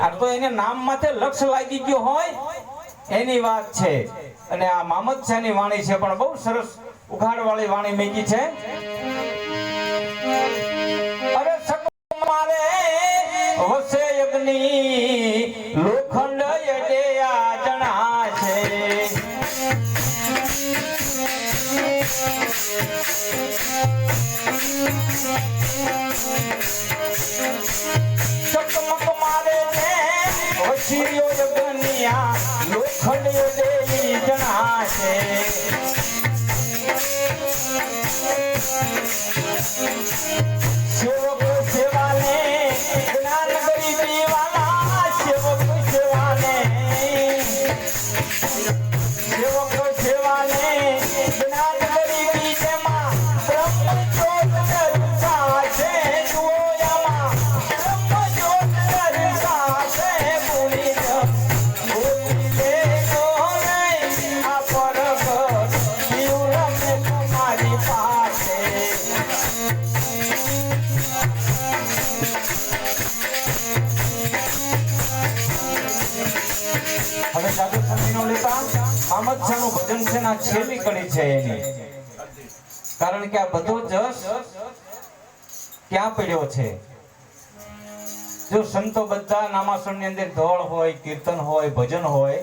આ તો એને નામ માથે લક્ષ લાગી ગયો હોય, એની વાત છે. અને આ મામદ શાહની વાણી છે, પણ બહુ સરસ ઉઘાડ વાળી વાણી મેકી છે. અરે સક મારે વસે અગ્નિ લોખંડ એડે આ જણા છે. વસીયો યજ્ઞિયા લોખંડીઓ દેવી જણાશે. સેવક સેવાને જ્ઞાન ગરીબી વાલા સેવક સેવાને. સેવક સેવાને ને કારણ કે આ બધો જશ ક્યાં પડ્યો છે? જો સંતો બધા નામાસણની અંદર ધોળ હોય, કીર્તન હોય, ભજન હોય,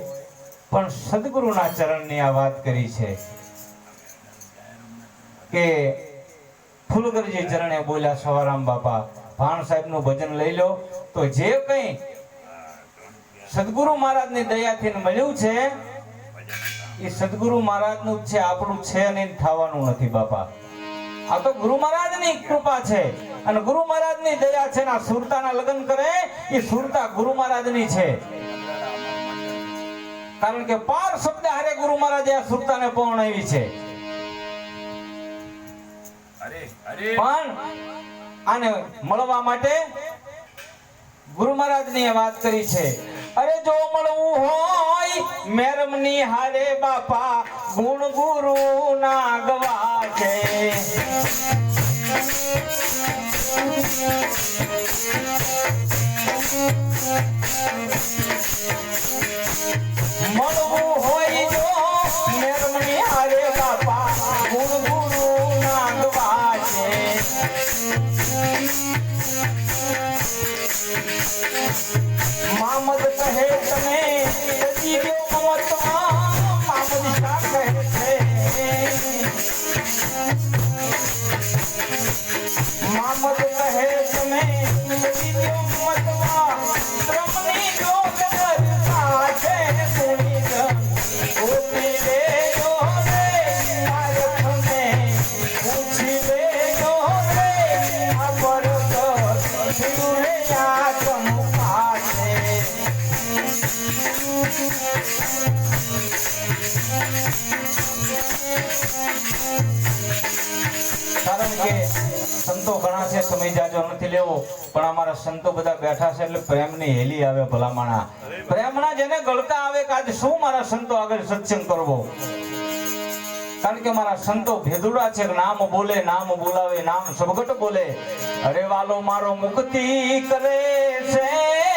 પણ સદગુરુના ચરણની આ વાત કરી છે કે ફૂલગરજી ચરણે બોલ્યા, સવારામ બાપા, ભાણ સાહેબનું ભજન લઈ લો. તો જે કંઈ સદગુરુ મહારાજની દયાથી મળ્યું છે. એ સદગુરુ મહારાજનું જ છે આપણું છે અને થવાનું નથી બાપા. આ તો ગુરુ મહારાજની કૃપા છે અને ગુરુ મહારાજની દયા છે ને સુરતાના લગ્ન કરે એ સુરતા ગુરુ મહારાજની છે. કારણ કે પાર શબ્દ હારે ગુરુ મહારાજે આ સુરતાને પહોંચાવી છે. પણ આને મળવા માટે ગુરુ મહારાજની વાત કરી છે. અરે જો મળવું હોય મેરમની હારે બાપા ગુણ ગુરુ ના ગવા છે. કે સંતો ઘણા છે, સમય જાજો નથી લેવો, પણ અમારા સંતો બધા બેઠા છે એટલે પ્રેમની હેલી આવે ભલામણા. પ્રેમના જેને ગળતા આવે કે આજે શું મારા સંતો આગળ સત્સંગ કરવો? કારણ કે મારા સંતો ભેદુડા છે, નામ બોલે, નામ બોલાવે, નામ સબગટ બોલે. અરે વાલો, મારો મુક્તિ કરે છે.